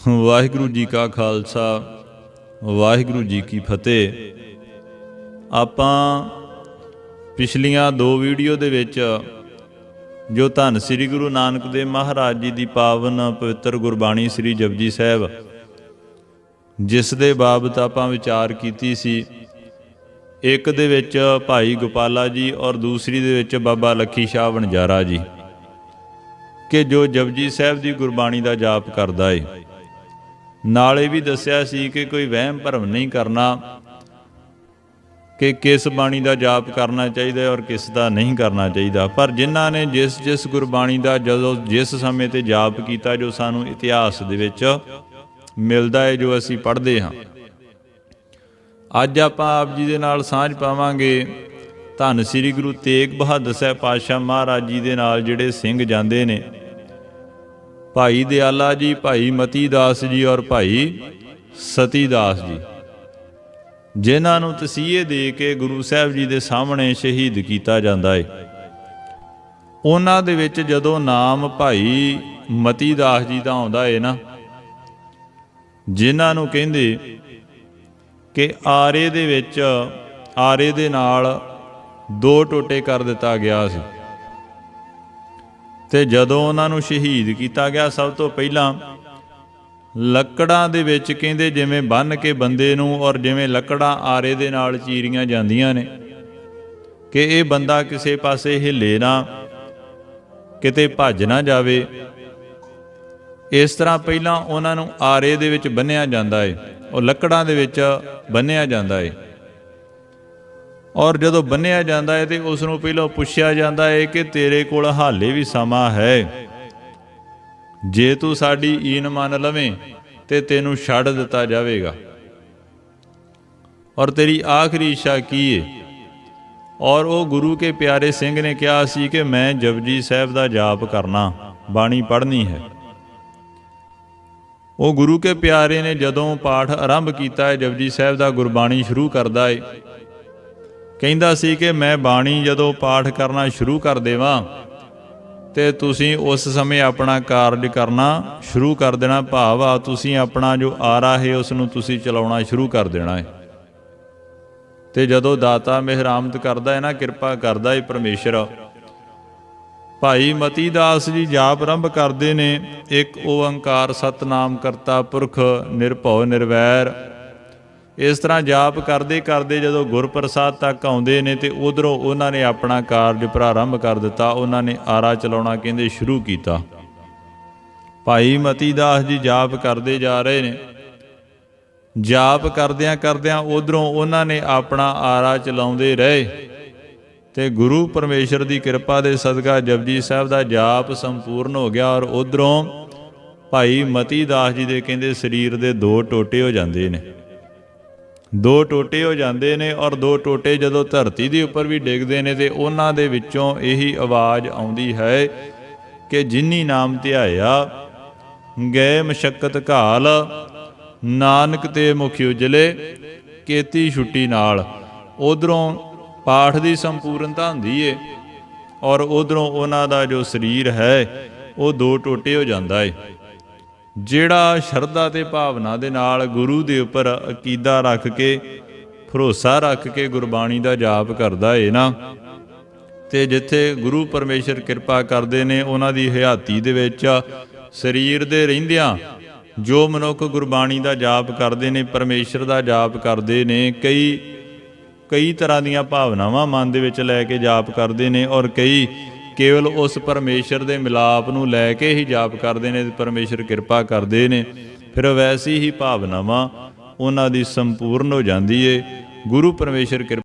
ਵਾਹਿਗੁਰੂ ਜੀ ਕਾ ਖਾਲਸਾ, ਵਾਹਿਗੁਰੂ ਜੀ ਕੀ ਫਤਿਹ। ਆਪਾਂ ਪਿਛਲੀਆਂ ਦੋ ਵੀਡੀਓ ਦੇ ਵਿੱਚ ਜੋ ਧੰਨ ਸ੍ਰੀ ਗੁਰੂ ਨਾਨਕ ਦੇਵ ਮਹਾਰਾਜ ਜੀ ਦੀ ਪਾਵਨ ਪਵਿੱਤਰ ਗੁਰਬਾਣੀ ਸ੍ਰੀ ਜਪਜੀ ਸਾਹਿਬ, ਜਿਸ ਦੇ ਬਾਬਤ ਆਪਾਂ ਵਿਚਾਰ ਕੀਤੀ ਸੀ, ਇੱਕ ਦੇ ਵਿੱਚ ਭਾਈ ਗੋਪਾਲਾ ਜੀ ਔਰ ਦੂਸਰੀ ਦੇ ਵਿੱਚ ਬਾਬਾ ਲੱਖੀ ਸ਼ਾਹ ਵਣਜਾਰਾ ਜੀ, ਕਿ ਜੋ ਜਪਜੀ ਸਾਹਿਬ ਦੀ ਗੁਰਬਾਣੀ ਦਾ ਜਾਪ ਕਰਦਾ ਏ। ਨਾਲੇ ਵੀ ਦੱਸਿਆ ਸੀ ਕਿ ਕੋਈ ਵਹਿਮ ਭਰਮ ਨਹੀਂ ਕਰਨਾ, ਕਿ ਕਿਸ ਬਾਣੀ ਦਾ ਜਾਪ ਕਰਨਾ ਚਾਹੀਦਾ ਔਰ ਕਿਸ ਦਾ ਨਹੀਂ ਕਰਨਾ ਚਾਹੀਦਾ। ਪਰ ਜਿਨ੍ਹਾਂ ਨੇ ਜਿਸ ਜਿਸ ਗੁਰਬਾਣੀ ਦਾ ਜਦੋਂ ਜਿਸ ਸਮੇਂ ਤੇ ਜਾਪ ਕੀਤਾ ਜੋ ਸਾਨੂੰ ਇਤਿਹਾਸ ਦੇ ਵਿੱਚ ਮਿਲਦਾ ਹੈ, ਜੋ ਅਸੀਂ ਪੜ੍ਹਦੇ ਹਾਂ। ਅੱਜ ਆਪਾਂ ਆਪ ਜੀ ਦੇ ਨਾਲ ਸਾਂਝ ਪਾਵਾਂਗੇ ਧੰਨ ਸ੍ਰੀ ਗੁਰੂ ਤੇਗ ਬਹਾਦਰ ਸਾਹਿਬ ਪਾਤਸ਼ਾਹ ਮਹਾਰਾਜ ਜੀ ਦੇ ਨਾਲ ਜਿਹੜੇ ਸਿੰਘ ਜਾਂਦੇ ਨੇ। ਭਾਈ ਦਿਆਲਾ ਜੀ, ਭਾਈ ਮਤੀ ਦਾਸ ਜੀ ਔਰ ਭਾਈ ਸਤੀ ਦਾਸ ਜੀ। ਜਿਨ੍ਹਾਂ ਨੂੰ ਤਸੀਹੇ ਦੇ ਕੇ ਗੁਰੂ ਸਾਹਿਬ ਜੀ ਦੇ ਸਾਹਮਣੇ ਸ਼ਹੀਦ ਕੀਤਾ ਜਾਂਦਾ ਏ। ਉਹਨਾਂ ਦੇ ਵਿੱਚ ਜਦੋਂ ਨਾਮ ਭਾਈ ਮਤੀ ਦਾਸ ਜੀ ਦਾ ਆਉਂਦਾ ਏ ਨਾ, ਜਿਨ੍ਹਾਂ ਨੂੰ ਕਹਿੰਦੇ ਕਿ ਆਰੇ ਦੇ ਵਿੱਚ, ਆਰੇ ਦੇ ਨਾਲ ਦੋ ਟੋਟੇ ਕਰ ਦਿੱਤਾ ਗਿਆ ਸੀ। ਤੇ ਜਦੋਂ ਉਹਨਾਂ ਨੂੰ ਸ਼ਹੀਦ ਕੀਤਾ ਗਿਆ ਸਭ ਤੋਂ ਪਹਿਲਾਂ, ਲੱਕੜਾਂ ਦੇ ਵਿੱਚ ਕਹਿੰਦੇ ਜਿਵੇਂ ਬੰਨ ਕੇ ਬੰਦੇ ਨੂੰ ਔਰ ਜਿਵੇਂ ਲੱਕੜਾਂ ਆਰੇ ਦੇ ਨਾਲ ਚੀਰੀਆਂ ਜਾਂਦੀਆਂ ਨੇ, ਕਿ ਇਹ ਬੰਦਾ ਕਿਸੇ ਪਾਸੇ ਹਿੱਲੇ ਨਾ, ਕਿਤੇ ਭੱਜ ਨਾ ਜਾਵੇ। ਇਸ ਤਰ੍ਹਾਂ ਪਹਿਲਾਂ ਉਹਨਾਂ ਨੂੰ ਆਰੇ ਦੇ ਵਿੱਚ ਬੰਨਿਆ ਜਾਂਦਾ ਏ, ਉਹ ਲੱਕੜਾਂ ਦੇ ਵਿੱਚ ਬੰਨਿਆ ਜਾਂਦਾ ਏ। ਔਰ ਜਦੋਂ ਬੰਨਿਆ ਜਾਂਦਾ ਹੈ ਤੇ ਉਸ ਨੂੰ ਪਹਿਲਾਂ ਪੁੱਛਿਆ ਜਾਂਦਾ ਹੈ ਕਿ ਤੇਰੇ ਕੋਲ ਹਾਲੇ ਵੀ ਸਮਾਂ ਹੈ। ਜੇ ਤੂੰ ਸਾਡੀ ਈਨ ਮੰਨ ਲਵੇਂ ਤੇ ਤੈਨੂੰ ਛੱਡ ਦਿੱਤਾ ਜਾਵੇਗਾ। ਔਰ ਤੇਰੀ ਆਖਰੀ ਇੱਛਾ ਕੀ ਹੈ ਔਰ ਉਹ ਗੁਰੂ ਕੇ ਪਿਆਰੇ ਸਿੰਘ ਨੇ ਕਿਹਾ ਸੀ ਕਿ ਮੈਂ ਜਪਜੀ ਸਾਹਿਬ ਦਾ ਜਾਪ ਕਰਨਾ, ਬਾਣੀ ਪੜ੍ਹਨੀ ਹੈ। ਉਹ ਗੁਰੂ ਕੇ ਪਿਆਰੇ ਨੇ ਜਦੋਂ ਪਾਠ ਆਰੰਭ ਕੀਤਾ ਹੈ, ਜਪਜੀ ਸਾਹਿਬ ਦਾ ਗੁਰਬਾਣੀ ਸ਼ੁਰੂ ਕਰਦਾ ਹੈ ਕਹਿੰਦਾ ਸੀ ਕਿ ਮੈਂ ਬਾਣੀ ਜਦੋਂ ਪਾਠ ਕਰਨਾ ਸ਼ੁਰੂ ਕਰ ਦੇਵਾਂ ਤੇ ਤੁਸੀਂ ਉਸ ਸਮੇਂ ਆਪਣਾ ਕਾਰਜ ਕਰਨਾ ਸ਼ੁਰੂ ਕਰ ਦੇਣਾ, ਭਾਵ ਆ ਤੁਸੀਂ ਆਪਣਾ ਜੋ ਆਰਾ ਹੈ ਉਸ ਨੂੰ ਤੁਸੀਂ ਚਲਾਉਣਾ ਸ਼ੁਰੂ ਕਰ ਦੇਣਾ ਹੈ। ਤੇ ਜਦੋਂ ਦਾਤਾ ਮਿਹਰਾਮਤ ਕਰਦਾ ਹੈ ਨਾ, ਕਿਰਪਾ ਕਰਦਾ ਹੈ ਪਰਮੇਸ਼ਰ। ਭਾਈ ਮਤੀ ਦਾਸ ਜੀ ਜਾਪ ਆਰੰਭ ਕਰਦੇ ਨੇ, ਇੱਕ ਓੰਕਾਰ ਸਤਨਾਮ ਕਰਤਾ ਪੁਰਖ ਨਿਰਭਉ ਨਿਰਵੈਰ। ਇਸ ਤਰ੍ਹਾਂ ਜਾਪ ਕਰਦੇ ਕਰਦੇ ਜਦੋਂ ਗੁਰਪ੍ਰਸਾਦ ਤੱਕ ਆਉਂਦੇ ਨੇ ਤੇ ਉਧਰੋਂ ਉਹਨਾਂ ਨੇ ਆਪਣਾ ਕਾਰਜ ਪ੍ਰਾਰੰਭ ਕਰ ਦਿੱਤਾ, ਉਹਨਾਂ ਨੇ ਆਰਾ ਚਲਾਉਣਾ ਕਹਿੰਦੇ ਸ਼ੁਰੂ ਕੀਤਾ। ਭਾਈ ਮਤੀ ਦਾਸ ਜੀ ਜਾਪ ਕਰਦੇ ਜਾ ਰਹੇ ਨੇ। ਜਾਪ ਕਰਦਿਆਂ ਕਰਦਿਆਂ ਉਧਰੋਂ ਉਹਨਾਂ ਨੇ ਆਪਣਾ ਆਰਾ ਚਲਾਉਂਦੇ ਰਹੇ। ਤੇ ਗੁਰੂ ਪਰਮੇਸ਼ਰ ਦੀ ਕਿਰਪਾ ਦੇ ਸਦਕਾ ਜਪਜੀ ਸਾਹਿਬ ਦਾ ਜਾਪ ਸੰਪੂਰਨ ਹੋ ਗਿਆ ਔਰ ਉਧਰੋਂ ਭਾਈ ਮਤੀ ਦਾਸ ਜੀ ਦੇ ਕਹਿੰਦੇ ਸਰੀਰ ਦੇ ਦੋ ਟੋਟੇ ਹੋ ਜਾਂਦੇ ਨੇ। ਦੋ ਟੋਟੇ ਹੋ ਜਾਂਦੇ ਨੇ ਔਰ ਦੋ ਟੋਟੇ ਜਦੋਂ ਧਰਤੀ ਦੇ ਉੱਪਰ ਵੀ ਡਿੱਗਦੇ ਨੇ ਤੇ ਉਹਨਾਂ ਦੇ ਵਿੱਚੋਂ ਇਹੀ ਆਵਾਜ਼ ਆਉਂਦੀ ਹੈ ਕਿ ਜਿਨੀ ਨਾਮ ਧਿਆਇਆ ਗਏ ਮਸ਼ਕਤ ਘਾਲ, ਨਾਨਕ ਤੇ ਮੁਖ ਉਜਲੇ, ਕੇਤੀ ਛੁੱਟੀ ਨਾਲ। ਉਧਰੋਂ ਪਾਠ ਦੀ ਸੰਪੂਰਨਤਾ ਹੁੰਦੀ ਏ ਔਰ ਉਧਰੋਂ ਉਹਨਾਂ ਦਾ ਜੋ ਸਰੀਰ ਹੈ, ਉਹ ਦੋ ਟੋਟੇ ਹੋ ਜਾਂਦਾ ਏ। ਜਿਹੜਾ ਸ਼ਰਧਾ ਤੇ ਭਾਵਨਾ ਦੇ ਨਾਲ ਗੁਰੂ ਦੇ ਉੱਪਰ ਅਕੀਦਾ ਰੱਖ ਕੇ, ਭਰੋਸਾ ਰੱਖ ਕੇ ਗੁਰਬਾਣੀ ਦਾ ਜਾਪ ਕਰਦਾ ਏ ਨਾ, ਤੇ ਜਿੱਥੇ ਗੁਰੂ ਪਰਮੇਸ਼ਰ ਕਿਰਪਾ ਕਰਦੇ ਨੇ, ਉਹਨਾਂ ਦੀ ਹਯਾਤੀ ਦੇ ਵਿੱਚ ਸਰੀਰ ਦੇ ਰਹਿੰਦਿਆਂ ਜੋ ਮਨੁੱਖ ਗੁਰਬਾਣੀ ਦਾ ਜਾਪ ਕਰਦੇ ਨੇ, ਪਰਮੇਸ਼ਰ ਦਾ ਜਾਪ ਕਰਦੇ ਨੇ, ਕਈ ਕਈ ਤਰ੍ਹਾਂ ਦੀਆਂ ਭਾਵਨਾਵਾਂ ਮਨ ਦੇ ਵਿੱਚ ਲੈ ਕੇ ਜਾਪ ਕਰਦੇ ਨੇ ਔਰ ਕਈ ਕੇਵਲ ਉਸ ਪਰਮੇਸ਼ਰ ਦੇ ਮਿਲਾਪ ਨੂੰ ਲੈ ਕੇ ਹੀ ਜਾਪ ਕਰਦੇ ਨੇ ਤੇ ਪਰਮੇਸ਼ਰ ਕਿਰਪਾ ਕਰਦੇ ਨੇ। ਫਿਰ ਵੈਸੀ ਹੀ ਭਾਵਨਾਵਾਂ ਉਹਨਾਂ ਦੀ ਸੰਪੂਰਨ ਹੋ ਜਾਂਦੀ ਏ। ਗੁਰੂ ਪਰਮੇਸ਼ਰ ਕਿਰਪਾ